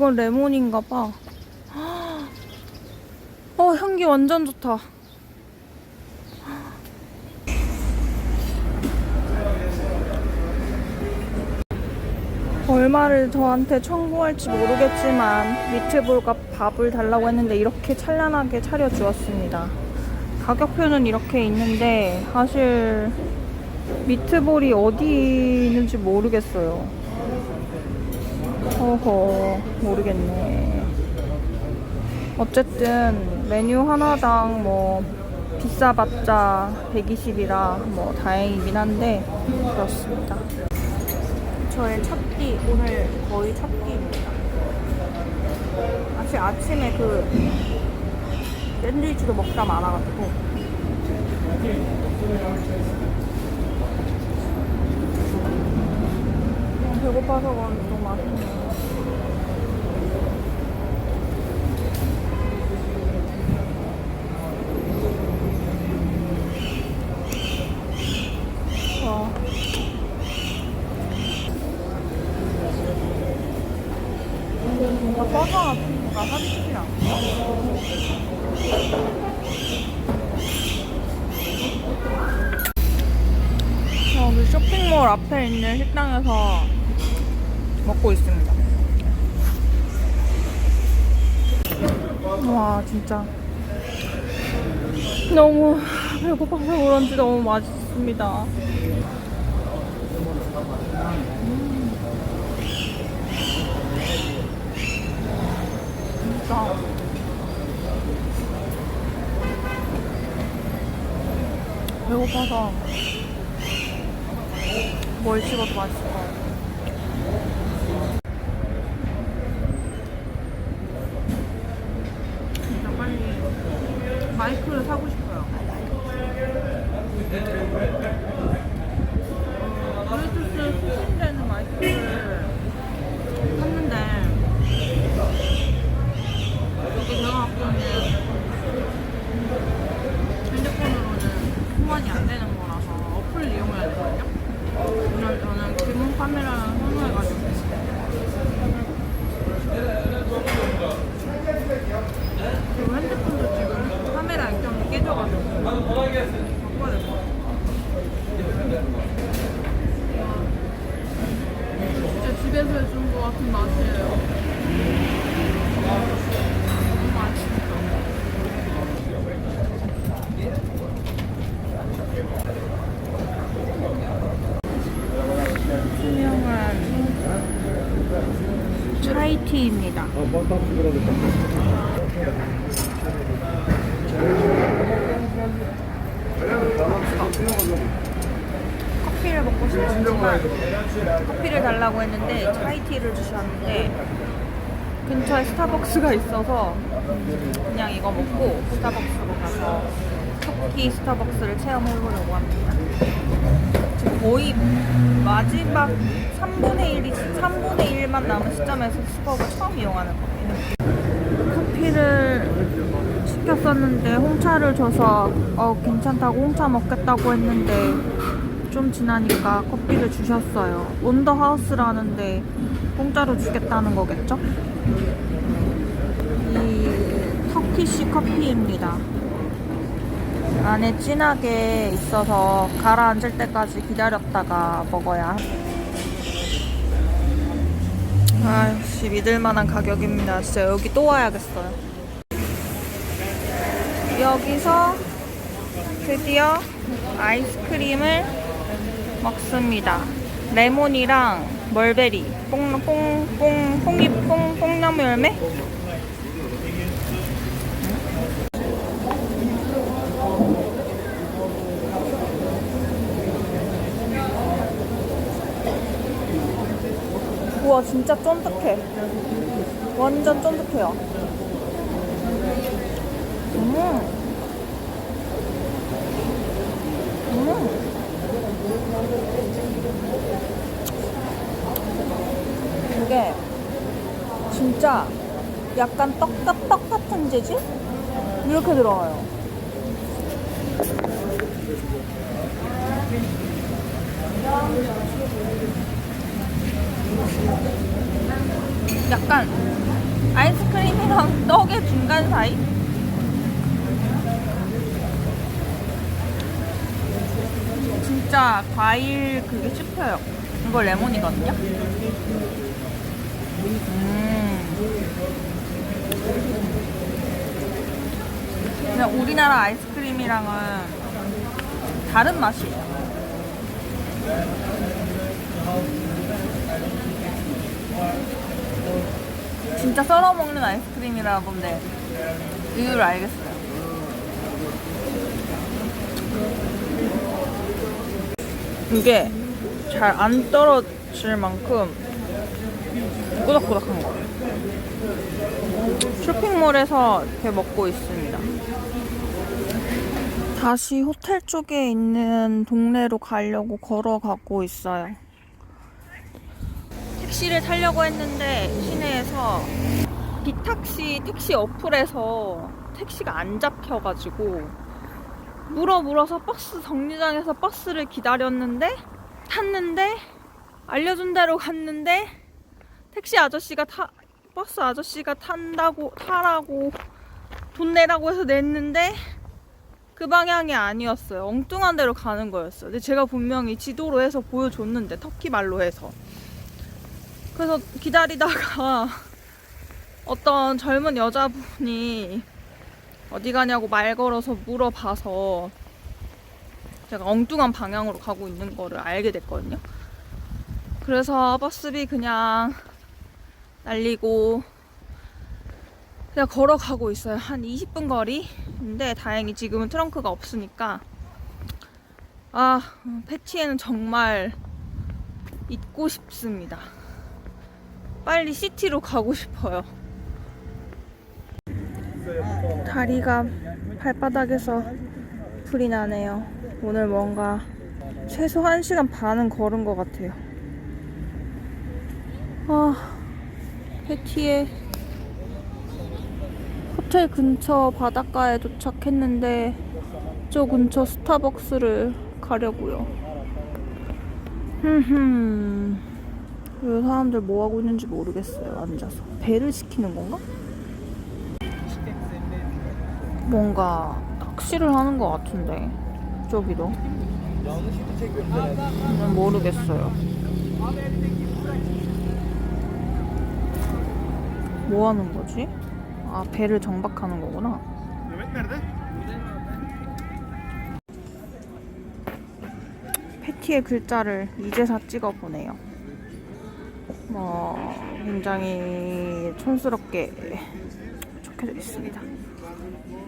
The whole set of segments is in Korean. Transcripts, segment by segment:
이건 레몬인가 봐. 어, 향기 완전 좋다. 얼마를 저한테 청구할지 모르겠지만 미트볼과 밥을 달라고 했는데 이렇게 찬란하게 차려주었습니다. 가격표는 이렇게 있는데 사실 미트볼이 어디 있는지 모르겠어요. 어허 모르겠네. 어쨌든 메뉴 하나당 뭐 비싸봤자 120이라 뭐 다행이긴 한데 그렇습니다. 저의 첫 끼, 오늘 거의 첫 끼입니다. 사실 아침에 그 샌드위치도 먹다 말아가지고 음, 배고파서 그런지 너무 맛있네요. 와. 뭔가 버거가 뭔가 사기 쉽지 않아. 여기 쇼핑몰 앞에 있는 식당에서 먹고 있습니다. 와 진짜 너무 배고파서 그런지 너무 맛있습니다. 진짜 배고파서 뭘 찍어도 맛있을 것 같아요. 진짜 빨리 마이크를 사고 싶어요. 어, 블루투스 수신되는 마이크를 샀는데 이게 제가 갖고 있는 핸드폰으로는 소환이 안 되는 거라서 어플 이용해야 되거든요. 오늘 저는 기본 카메라를 선호해가지고 그리고 핸드폰도 지금 카메라 액정이 깨져가지고 바꿔야 될 것 같아요. 진짜 집에서 해준 것 같은 맛이에요. 너무 맛있어. 투명한 차이티입니다. 커피를 먹고 싶었지만 커피를 달라고 했는데 차이티를 주셨는데 근처에 스타벅스가 있어서 그냥 이거 먹고 스타벅스로 가서 터키 스타벅스를 체험해보려고 합니다. 거의 마지막 3분의 1이 3분의 1만 남은 시점에서 스벅을 처음 이용하는 겁니다. 커피를 시켰었는데 홍차를 줘서 어 괜찮다고 홍차 먹겠다고 했는데 좀 지나니까 커피를 주셨어요. 온더 하우스라는데 공짜로 주겠다는 거겠죠? 이 터키시 커피입니다. 안에 진하게 있어서 가라앉을 때까지 기다렸다가 먹어야 아 역시 믿을만한 가격입니다. 진짜 여기 또 와야겠어요. 여기서 드디어 아이스크림을 먹습니다. 레몬이랑 멀베리, 뽕, 뽕, 뽕, 뽕이, 뽕, 뽕나무 열매? 우와 진짜 쫀득해 완전 쫀득해요 음. 음. 이게 진짜 약간 떡, 같- 떡 같은 재질? 이렇게 들어가요 약간 아이스크림이랑 떡의 중간 사이? 진짜 과일 그게 씹혀요. 이거 레몬이거든요. 음. 그냥 우리나라 아이스크림이랑은 다른 맛이에요. 진짜 썰어 먹는 아이스크림이라 본데 이유를 알겠어요. 이게 잘 안 떨어질 만큼 꾸덕꾸덕한 거예요. 쇼핑몰에서 이렇게 먹고 있습니다. 다시 호텔 쪽에 있는 동네로 가려고 걸어가고 있어요. 택시를 타려고 했는데 시내에서 비탁시 택시 어플에서 택시가 안 잡혀가지고 물어 물어서 버스 정류장에서 버스를 기다렸는데 탔는데 알려준 대로 갔는데 택시 아저씨가 타 버스 아저씨가 탄다고 타라고 돈 내라고 해서 냈는데 그 방향이 아니었어요. 엉뚱한 데로 가는 거였어요. 근데 제가 분명히 지도로 해서 보여줬는데 터키 말로 해서 그래서 기다리다가 어떤 젊은 여자분이 어디 가냐고 말 걸어서 물어봐서 제가 엉뚱한 방향으로 가고 있는 거를 알게 됐거든요. 그래서 버스비 그냥 날리고 그냥 걸어가고 있어요. 한 20분 거리인데 다행히 지금은 트렁크가 없으니까 아 패티에는 정말 있고 싶습니다. 빨리 시티로 가고 싶어요. 다리가 발바닥에서 불이 나네요. 오늘 뭔가 최소 1시간 반은 걸은 것 같아요. 아, 패티에 호텔 근처 바닷가에 도착했는데 저 근처 스타벅스를 가려고요. 흠흠. 왜 사람들 뭐 하고 있는지 모르겠어요. 앉아서 배를 시키는 건가? 뭔가 낚시를 하는 것 같은데 저기도 음, 모르겠어요. 뭐 하는 거지? 아 배를 정박하는 거구나. 패티의 글자를 이제서 찍어보네요. 뭐 굉장히 촌스럽게 적혀져 있습니다.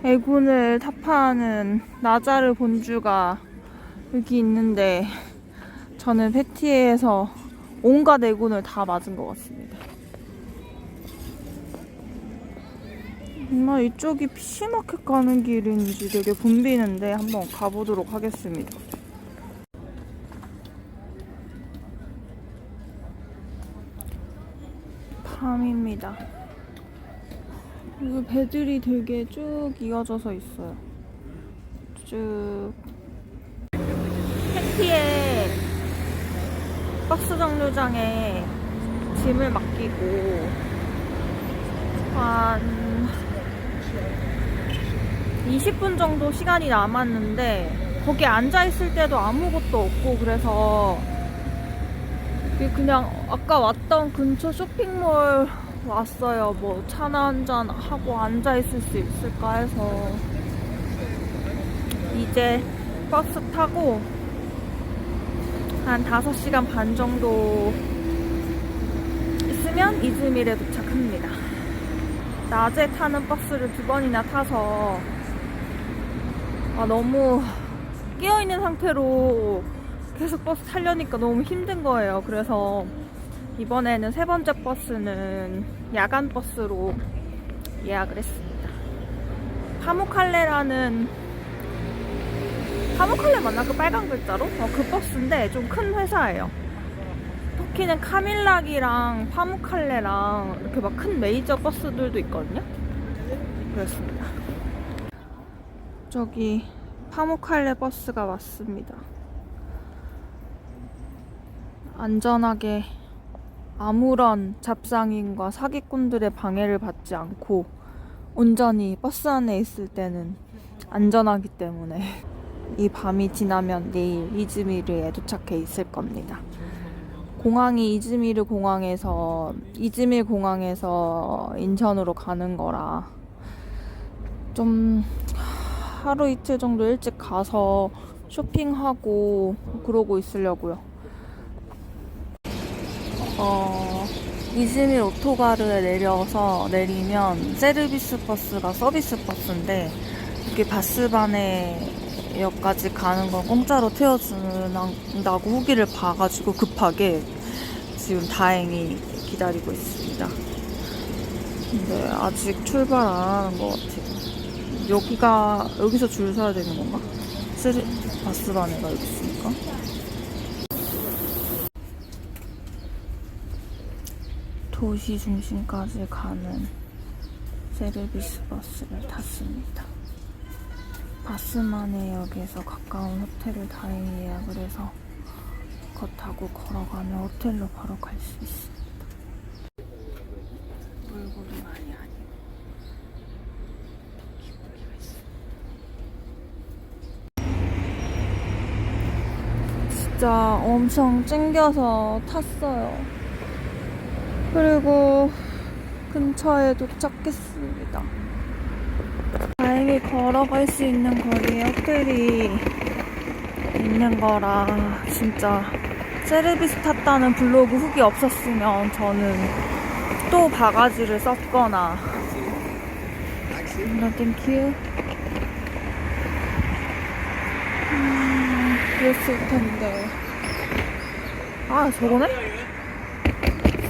애군을 타파하는 나자르 본주가 여기 있는데 저는 패티에서 온갖 애군을 다 맞은 것 같습니다. 정말 이쪽이 피시마켓 가는 길인지 되게 붐비는데 한번 가보도록 하겠습니다. 밤입니다. 이거 배들이 되게 쭉 이어져서 있어요. 쭉. 패티에 버스 정류장에 짐을 맡기고 한 20분 정도 시간이 남았는데 거기 앉아 있을 때도 아무것도 없고 그래서 그냥 아까 왔던 근처 쇼핑몰 왔어요. 뭐 차나 한잔 하고 앉아 있을 수 있을까 해서 이제 버스 타고 한 5시간 반 정도 있으면 이즈밀에 도착합니다. 낮에 타는 버스를 두 번이나 타서 아, 너무 깨어있는 상태로 계속 버스 타려니까 너무 힘든 거예요. 그래서 이번에는 세 번째 버스는 야간 버스로 예약을 했습니다. 파무칼레라는 파무칼레 맞나? 그 빨간 글자로? 어, 그 버스인데 좀 큰 회사예요. 터키는 카밀락이랑 파무칼레랑 이렇게 막 큰 메이저 버스들도 있거든요. 그렇습니다. 저기 파무칼레 버스가 왔습니다. 안전하게 아무런 잡상인과 사기꾼들의 방해를 받지 않고 온전히 버스 안에 있을 때는 안전하기 때문에 이 밤이 지나면 내일 이즈미르에 도착해 있을 겁니다. 공항이 이즈미르 공항에서 이즈밀 공항에서 인천으로 가는 거라 좀 하루 이틀 정도 일찍 가서 쇼핑하고 그러고 있으려고요. 어, 이즈밀 오토가르에 내려서 내리면 세르비스 버스가 서비스 버스인데 이게 바스바네역까지 가는 건 공짜로 태워준다고 후기를 봐가지고 급하게 지금 다행히 기다리고 있습니다. 근데 아직 출발 안 하는 것 같아요. 여기가 여기서 줄 서야 되는 건가? 바스바네가 여기 있으니까. 도시 중심까지 가는 세르비스 버스를 탔습니다. 바스마네 역에서 가까운 호텔을 다행히 예약을 해서 거 타고 걸어가면 호텔로 바로 갈 수 있습니다. 얼굴이 많이 아니고 기분이가 있어. 진짜 엄청 찡겨서 탔어요. 그리고 근처에 도착했습니다. 다행히 걸어갈 수 있는 거리에 호텔이 있는 거라 진짜 세르비스 탔다는 블로그 후기 없었으면 저는 또 바가지를 썼거나 thank you. 음, 그랬을 텐데. 아, 저거네?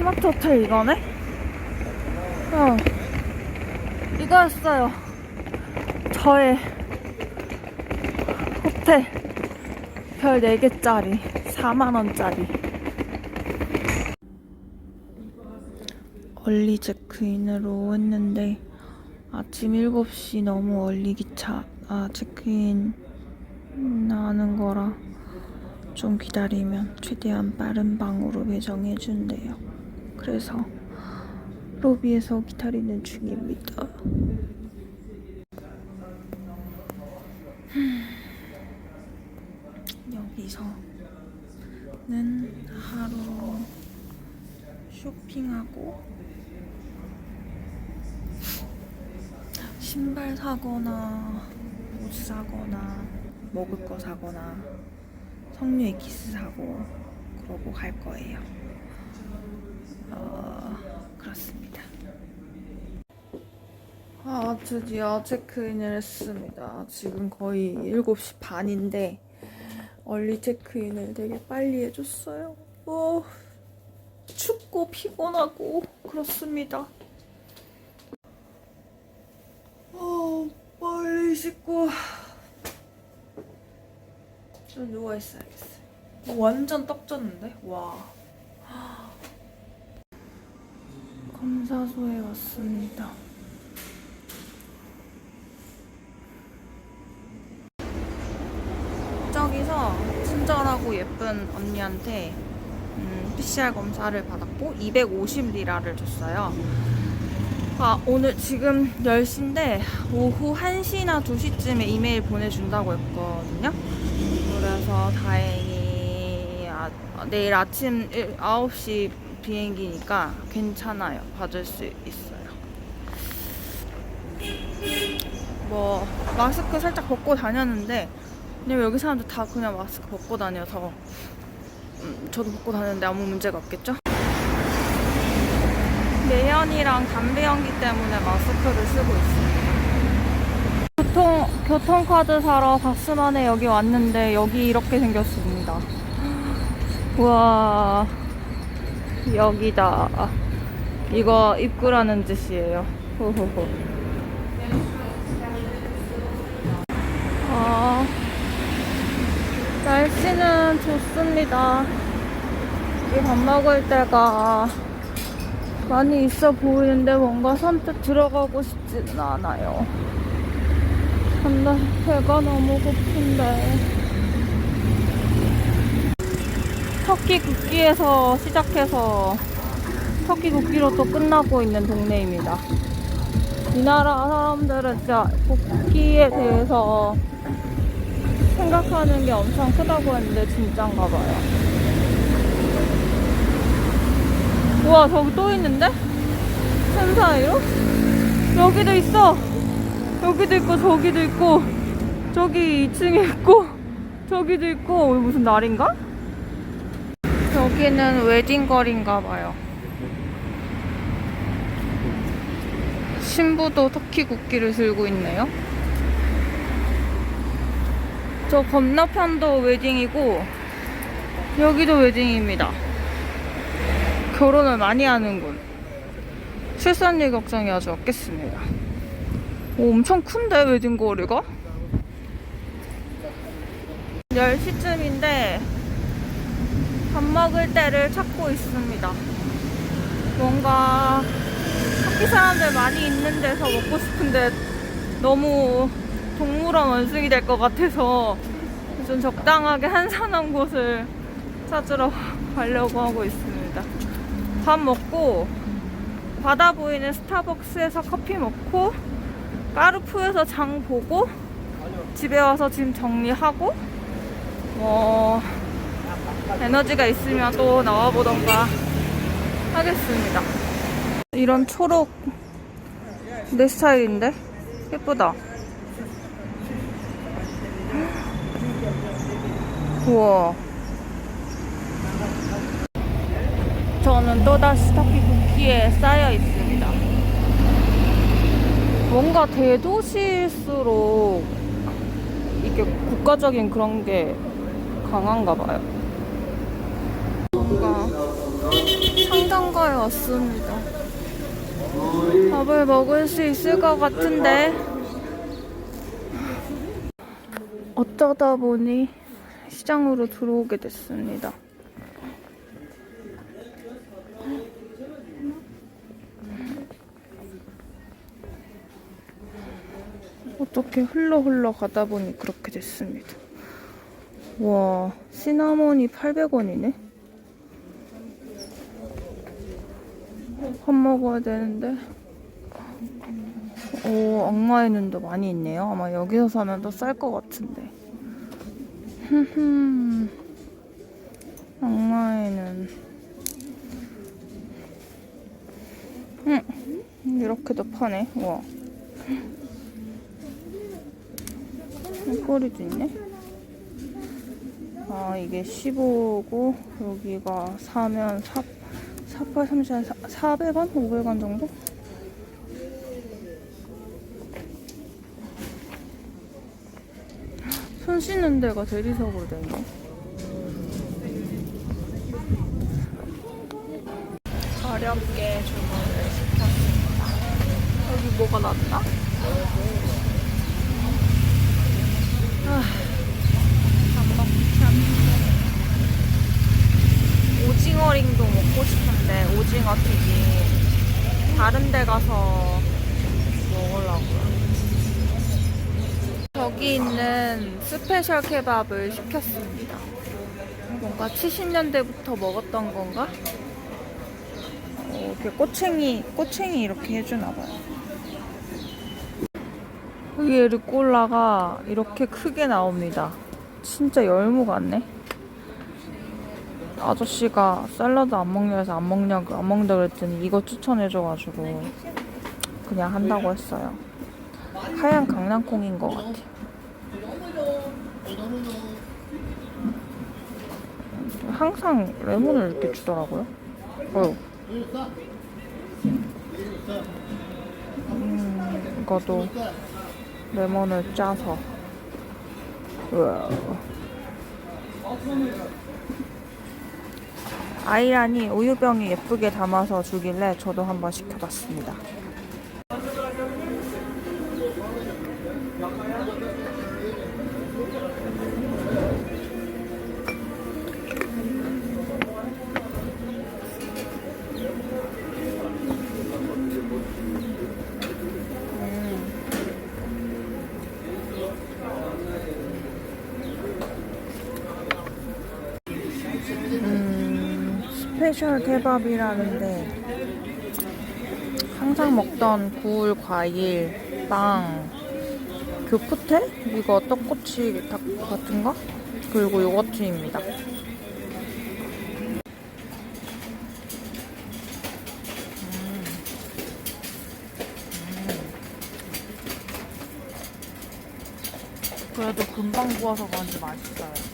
스마트 호텔 이거네? 어. 이거였어요. 저의 호텔 별 4개짜리 4만원짜리 얼리 체크인으로 했는데 아침 7시 너무 얼리 기차 아 체크인 나는 거라 좀 기다리면 최대한 빠른 방으로 배정해 준대요. 그래서 로비에서 기다리는 중입니다. 여기서는 하루 쇼핑하고 신발 사거나 옷 사거나 먹을 거 사거나 석류 에키스 사고 그러고 갈 거예요. 어, 그렇습니다. 아, 드디어 체크인을 했습니다. 지금 거의 7시 반인데 얼리 체크인을 되게 빨리 해줬어요. 어, 춥고 피곤하고 그렇습니다. 어, 빨리 씻고 좀 누워 있어야겠어요. 어, 완전 떡 졌는데? 와. 검사소에 왔습니다. 저기서 친절하고 예쁜 언니한테 음, PCR 검사를 받았고 250리라를 줬어요. 아, 오늘 지금 10시인데 오후 1시나 2시쯤에 이메일 보내준다고 했거든요. 그래서 다행히 아, 내일 아침 9시 비행기니까 괜찮아요. 받을 수 있어요. 뭐 마스크 살짝 벗고 다녔는데 왜냐면 여기 사람들 다 그냥 마스크 벗고 다녀서 음, 저도 벗고 다녔는데 아무 문제가 없겠죠? 매연이랑 담배 연기 때문에 마스크를 쓰고 있습니다. 교통, 교통카드 사러 바스만에 여기 왔는데 여기 이렇게 생겼습니다. 우와, 여기다. 이거 입구라는 뜻이에요. 호호호. 아, 날씨는 좋습니다. 밥 먹을 때가 많이 있어 보이는데 뭔가 선뜻 들어가고 싶지는 않아요. 근데 배가 너무 고픈데. 터키 굽기에서 시작해서 터키 국기로 또 끝나고 있는 동네입니다. 이 나라 사람들은 진짜 국기에 대해서 생각하는 게 엄청 크다고 했는데 진짠가 봐요. 우와 저기 또 있는데? 산 사이로? 여기도 있어! 여기도 있고 저기도 있고 저기 2층에 있고 저기도 있고 오늘 무슨 날인가? 여기는 웨딩거리인가 봐요. 신부도 터키 국기를 들고 있네요. 저 건너편도 웨딩이고 여기도 웨딩입니다. 결혼을 많이 하는군. 출산율 걱정이 아주 없겠습니다. 오, 엄청 큰데 웨딩 거리가? 10시쯤인데 밥 먹을 때를 찾고 있습니다. 뭔가 터키 사람들 많이 있는 데서 먹고 싶은데 너무 동물원 원숭이 될 것 같아서 좀 적당하게 한산한 곳을 찾으러 가려고 하고 있습니다. 밥 먹고 바다 보이는 스타벅스에서 커피 먹고 까르푸에서 장 보고 집에 와서 짐 정리하고 뭐 에너지가 있으면 또 나와보던가 하겠습니다. 이런 초록 내 스타일인데 예쁘다. 우와. 저는 또다시 터키 국기에 쌓여 있습니다. 뭔가 대도시일수록 이게 국가적인 그런 게 강한가 봐요. 뭔가 상점가에 왔습니다. 밥을 먹을 수 있을 것 같은데 어쩌다 보니 시장으로 들어오게 됐습니다. 어떻게 흘러 흘러 가다 보니 그렇게 됐습니다. 와, 시나몬이 800원이네? 먹어야 되는데. 오, 악마에는도 많이 있네요. 아마 여기서 사면 더 쌀 것 같은데. 흠흠. 악마에는. 음, 이렇게도 파네. 와. 꼬리도 있네. 아, 이게 15고, 여기가 사면 4, 48, 30, 400원? 500원 정도? 손 씻는 데가 대리석으로 돼 있네. 가볍게 주문을 시켰습니다. 여기 뭐가 났나? 아, 밥 먹참. 오징어링도 먹고 싶은데 오징어 튀김 다른 데 가서 먹으려고요. 저기 있는 스페셜 케밥을 시켰습니다. 뭔가 70년대부터 먹었던 건가? 어, 이렇게 꼬챙이, 꼬챙이 이렇게 해주나봐요. 여기 르꼴라가 이렇게 크게 나옵니다. 진짜 열무 같네. 아저씨가 샐러드 안 먹냐 해서 안 먹냐고 안 먹는다 그랬더니 이거 추천해줘가지고 그냥 한다고 했어요. 하얀 강낭콩인 것 같아요. 항상 레몬을 이렇게 주더라고요. 어휴. 음, 이거도 레몬을 짜서. 우와. 아이란이 우유병에 예쁘게 담아서 주길래 저도 한번 시켜봤습니다. 스페셜 케밥이라는데 항상 먹던 구울 과일, 빵, 교포테? 이거 떡꼬치 다- 같은 거? 그리고 요거트입니다. 음. 그래도 금방 구워서 그런지 맛있어요.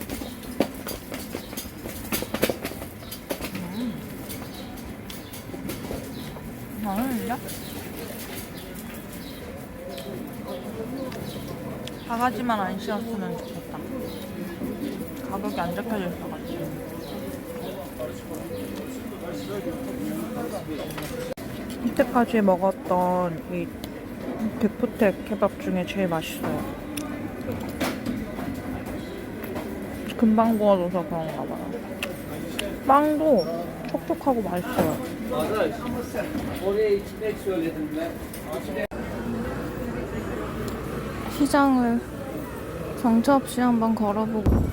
맛있는데? 바가지만 안 씌웠으면 좋겠다. 가격이 안 적혀져 있어가지고. 이때까지 먹었던 이 데프텍 케밥 중에 제일 맛있어요. 금방 구워져서 그런가 봐요. 빵도 촉촉하고 맛있어요. 시장을 정처 없이 한번 걸어보고